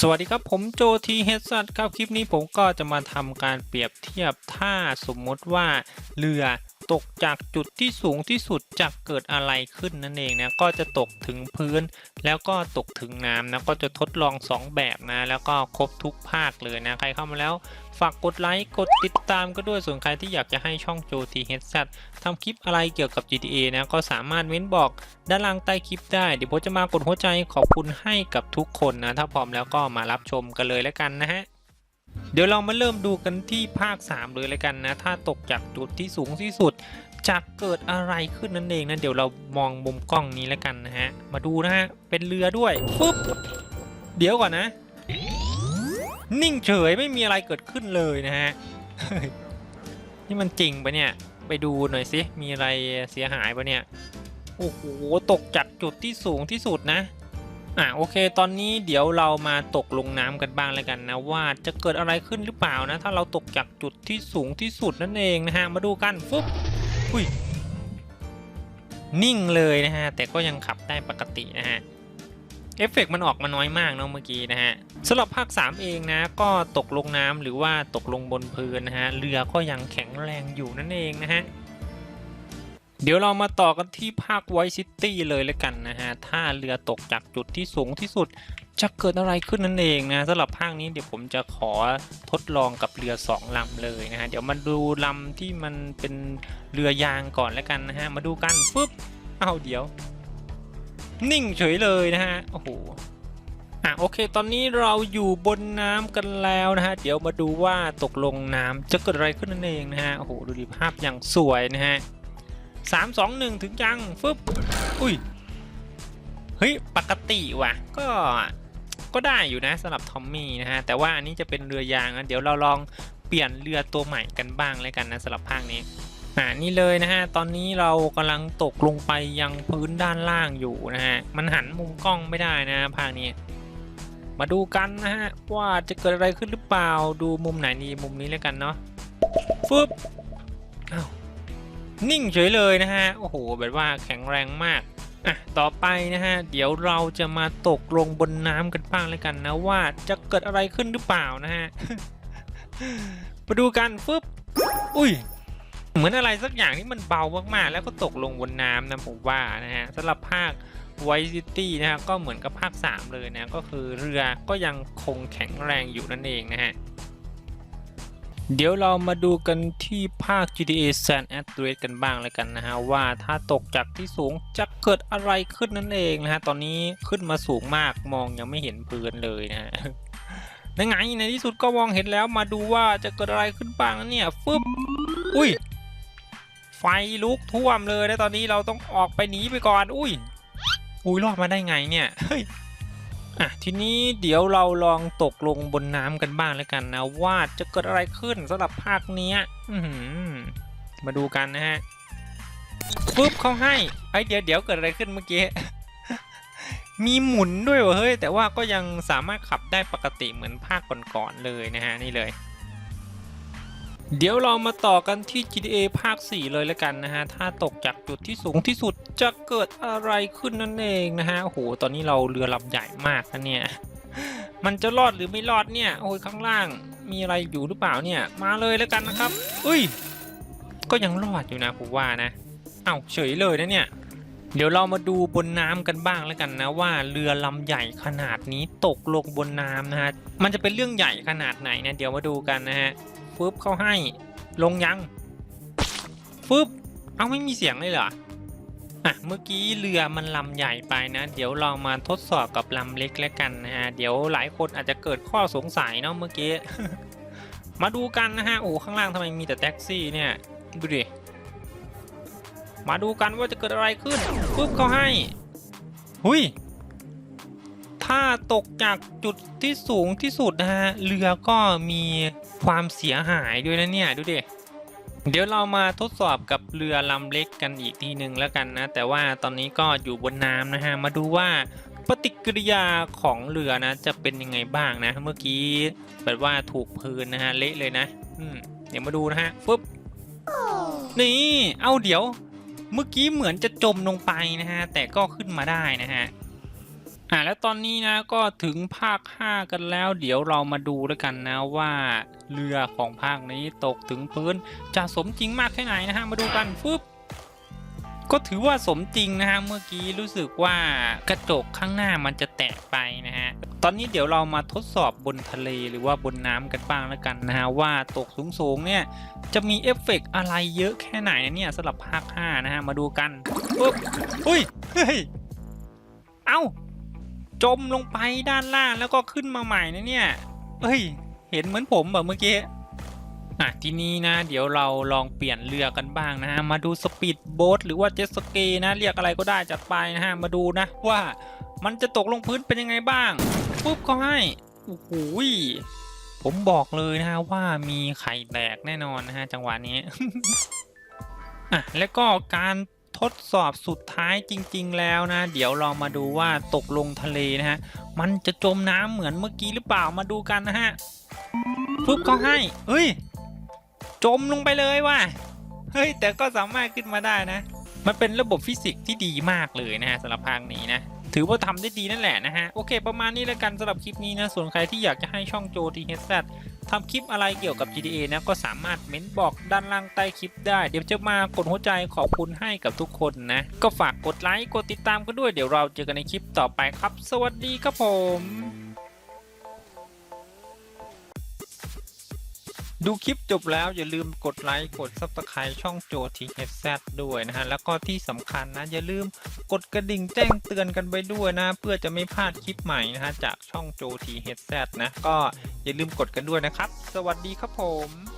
สวัสดีครับผมโจทีเฮดสัตครับคลิปนี้ผมก็จะมาทำการเปรียบเทียบถ้าสมมติว่าเรือ ตกจากจุดที่สูงที่สุดจะเกิดอะไรขึ้นนั่นเองนะก็จะตกถึงพื้น แล้วก็ตกถึงน้ำนะก็จะทดลอง 2 แบบนะ แล้วก็ครบทุกภาคเลยนะ ใครเข้ามาแล้ว ฝากกดไลค์กดติดตามก็ด้วยส่วนใครที่อยากจะให้ช่องโจทีเฮดซัตทำคลิปอะไรเกี่ยวกับ GTA นะก็สามารถเม้นบอกด้านล่างใต้คลิปได้ เดี๋ยวผมจะมากดหัวใจขอบคุณให้กับทุกคนนะ ถ้าพร้อมแล้วก็มารับชมกันเลยแล้วกันนะฮะ เดี๋ยวเรามาเริ่มดูกันที่ภาค 3 เลยแล้วกันนะ ถ้าตกจากจุดที่สูงที่สุดจะเกิดอะไรขึ้นนั่นเองนะเดี๋ยวเรามองมุมกล้องนี้แล้วกันนะฮะ มาดูนะฮะ เป็นเรือด้วยปุ๊บ เดี๋ยวก่อนนะ นิ่งเฉยไม่มีอะไรเกิดขึ้นเลยนะฮะ นี่มันจริงปะเนี่ย ไปดูหน่อยสิ มีอะไรเสียหายปะเนี่ย โอ้โห ตกจากจุดที่สูงที่สุดนะ อะโอเค ตอนนี้เดี๋ยวเรามาตกลงน้ำกันบ้างแล้วกันนะ ว่าจะเกิดอะไรขึ้นหรือเปล่านะ ถ้าเราตกจากจุดที่สูงที่สุดนั่นเองนะฮะ มาดูกันฟุ๊บอุ้ยนิ่งเลยนะฮะ แต่ก็ยังขับได้ปกตินะฮะเอฟเฟกต์มันออกมาน้อยมากเนาะเมื่อกี้นะฮะสำหรับภาค 3 เองนะ ก็ตกลงน้ำหรือว่าตกลงบนพื้นนะฮะเรือก็ยังแข็งแรงอยู่นั่นเองนะฮะ เดี๋ยวเรามาต่อกันที่ภาคไวซิตี้เลยแล้วกันนะฮะ ถ้าเรือตกจากจุดที่สูงที่สุดจะเกิดอะไรขึ้นนั่นเองนะสำหรับภาคนี้เดี๋ยวผมจะขอทดลองกับเรือสองลำเลยนะฮะ เดี๋ยวมาดูลำที่มันเป็นเรือยางก่อนแล้วกันนะฮะ มาดูกันปุ๊บ เอ้าเดี๋ยว นิ่งเฉยเลยนะฮะ โอ้โห อะโอเค ตอนนี้เราอยู่บนน้ำกันแล้วนะฮะ เดี๋ยวมาดูว่าตกลงน้ำจะเกิดอะไรขึ้นนั่นเองนะฮะ โอ้โห ดูดิภาพอย่างสวยนะฮะ สามสองหนึ่งถึงยังฟึบอุ้ยเฮ้ยปกติว่ะ ก็ก็ได้อยู่นะสำหรับทอมมี่นะฮะแต่ว่าอันนี้จะเป็นเรือยางนะเดี๋ยวเราลองเปลี่ยนเรือตัวใหม่กันบ้างเลยกันนะสำหรับภาคนี้อ่านี่เลยนะฮะตอนนี้เรากำลังตกลงไปยังพื้นด้านล่างอยู่นะฮะมันหันมุมกล้องไม่ได้นะภาคนี้ มาดูกันนะฮะว่าจะเกิดอะไรขึ้นหรือเปล่าดูมุมไหนดีมุมนี้แล้วกันเนาะฟึบอ้าว นิ่งเฉยเลยนะฮะ โอ้โห แบบว่าแข็งแรงมาก อะ ต่อไปนะฮะ เดี๋ยวเราจะมาตกลงบนน้ำกันบ้างแล้วกันนะว่าจะเกิดอะไรขึ้นหรือเปล่านะฮะ มาดูกันฟึบอุ้ย เหมือนอะไรสักอย่างที่มันเบามากๆ แล้วก็ตกลงบนน้ำนะผมว่านะฮะสำหรับภาคไวซิตี้นะฮะก็เหมือนกับภาค 3 เลยนะ ก็คือเรือก็ยังคงแข็งแรงอยู่นั่นเองนะฮะ เดี๋ยวเรามาดูกันที่ภาค GTA San Andreas กันบ้างเลยกันนะฮะ ว่าถ้าตกจากที่สูงจะเกิดอะไรขึ้นนั่นเองนะฮะ ตอนนี้ขึ้นมาสูงมากมองยังไม่เห็นพื้นเลยนะฮะนั่นไงในที่สุดก็มองเห็นแล้วมาดูว่าจะเกิดอะไรขึ้นบ้างนะเนี่ยฟึบอุ้ย ไฟลุกท่วมเลยแล้วตอนนี้เราต้องออกไปหนีไปก่อน อุ้ยอุ้ยรอดมาได้ไงเนี่ยเฮ้ย อะทีนี้เดี๋ยวเราลองตกลงบนน้ำกันบ้างแล้วกันนะ ว่าจะเกิดอะไรขึ้นสำหรับภาคเนี้ยมาดูกันนะฮะปุ๊บเขาให้ไอเดี๋ยวเดี๋ยวเกิดอะไรขึ้นเมื่อกี้ มีหมุนด้วยวะเฮ้ย แต่ว่าก็ยังสามารถขับได้ปกติเหมือนภาคก่อนๆเลยนะฮะนี่เลย เดี๋ยวเรามาต่อกันที่ GTA ภาค 4 เลยแล้วกันนะฮะ ถ้าตกจากจุดที่สูงที่สุดจะเกิดอะไรขึ้นนั่นเองนะฮะ โอ้โห ตอนนี้เราเรือลำใหญ่มากนะเนี่ย มันจะรอดหรือไม่รอดเนี่ย โอ้ยข้างล่างมีอะไรอยู่หรือเปล่าเนี่ย มาเลยแล้วกันนะครับ อุ้ย ก็ยังรอดอยู่นะผมว่านะ เอ้าเฉยเลยนะเนี่ย เดี๋ยวเรามาดูบนน้ำกันบ้างแล้วกันนะว่าเรือลำใหญ่ขนาดนี้ตกลงบนน้ำนะฮะ มันจะเป็นเรื่องใหญ่ขนาดไหนนะเดี๋ยวมาดูกันนะฮะ ฟึบเข้าให้ ลงยังฟึบเอาไม่มีเสียงเลยเหรออะเมื่อกี้เรือมันลำใหญ่ไปนะ เดี๋ยวเรามาทดสอบกับลำเล็กแล้วกันนะฮะเดี๋ยวหลายคนอาจจะเกิดข้อสงสัยเนาะเมื่อกี้ มาดูกันนะฮะโอ้ข้างล่างทำไมมีแต่แท็กซี่เนี่ยดูดิมาดูกันว่าจะเกิดอะไรขึ้นฟึบเข้าให้ หุย ถ้าตกจากจุดที่สูงที่สุดนะฮะ เรือก็มีความเสียหายด้วยนะเนี่ย ดูดิ เดี๋ยวเรามาทดสอบกับเรือลำเล็กกันอีกทีหนึ่งแล้วกันนะ แต่ว่าตอนนี้ก็อยู่บนน้ำนะฮะ มาดูว่าปฏิกิริยาของเรือนะ จะเป็นยังไงบ้างนะ เมื่อกี้แบบว่าถูกพื้นนะฮะ เละเลยนะเดี๋ยวมาดูนะฮะฟึบนี่ เอาเดี๋ยว เมื่อกี้เหมือนจะจมลงไปนะฮะ แต่ก็ขึ้นมาได้นะฮะ อ่าแล้วตอนนี้นะก็ถึงภาค 5 กันแล้ว เดี๋ยวเรามาดูแล้วกันนะว่าเรือของภาคนี้ตกถึงพื้นจะสมจริงมากแค่ไหนนะฮะมาดูกันฟึบก็ถือว่าสมจริงนะฮะเมื่อกี้รู้สึกว่ากระจกข้างหน้ามันจะแตกไปนะฮะตอนนี้เดี๋ยวเรามาทดสอบบนทะเลหรือว่าบนน้ำกันบ้างแล้วกันนะฮะว่าตกสูงๆเนี่ยจะมีเอฟเฟกต์อะไรเยอะแค่ไหนเนี่ยสำหรับภาค 5 นะฮะมาดูกันปุ๊บอุ้ยเฮ้ยเอ้า จมลงไปด้านล่างแล้วก็ขึ้นมาใหม่นะเนี่ยเฮ้ย เห็นเหมือนผมแบบเมื่อกี้อะทีนี้นะ เดี๋ยวเราลองเปลี่ยนเรือกันบ้างนะฮะ มาดูสปีดโบ๊ทหรือว่าเจ็ตสกีนะ เรียกอะไรก็ได้จัดไปนะฮะ มาดูนะว่ามันจะตกลงพื้นเป็นยังไงบ้างปุ๊บก็ให้โอ้โหผมบอกเลยนะฮะว่ามีไข่แตกแน่นอนนะฮะจังหวะนี้อะแล้วก็การ ทดสอบสุดท้ายจริง ๆ แล้วนะ เดี๋ยวลองมาดูว่าตกลงทะเลนะฮะ มันจะจมน้ำเหมือนเมื่อกี้หรือเปล่ามาดูกันนะฮะปุ๊บเขาให้เฮ้ย จมลงไปเลยว่ะเฮ้ยแต่ก็สามารถขึ้นมาได้นะ มันเป็นระบบฟิสิกส์ที่ดีมากเลยนะฮะสำหรับภาคนี้นะ ถือว่าทำได้ดีนั่นแหละนะฮะ โอเค ประมาณนี้แล้วกันสำหรับคลิปนี้นะ ส่วนใครที่อยากจะให้ช่องโจทีเฮดแซทำคลิปอะไรเกี่ยวกับ GTA นะ ก็สามารถเม้นบอกด้านล่างใต้คลิปได้ เดี๋ยวจะมากดหัวใจขอบคุณให้กับทุกคนนะ ก็ฝากกดไลค์ กดติดตามกันด้วย เดี๋ยวเราเจอกันในคลิปต่อไปครับ สวัสดีครับผมดูคลิปจบแล้วอย่าลืมกดไลค์ กด Subscribe ช่องโจทีเฮดแซด้วยนะฮะ แล้วก็ที่สำคัญนะ อย่าลืม กดกระดิ่งแจ้งเตือนกันไปด้วยนะ เพื่อจะไม่พลาดคลิปใหม่นะฮะจากช่องโจทีเฮดแซนะ ก็อย่าลืมกดกันด้วยนะครับ สวัสดีครับผม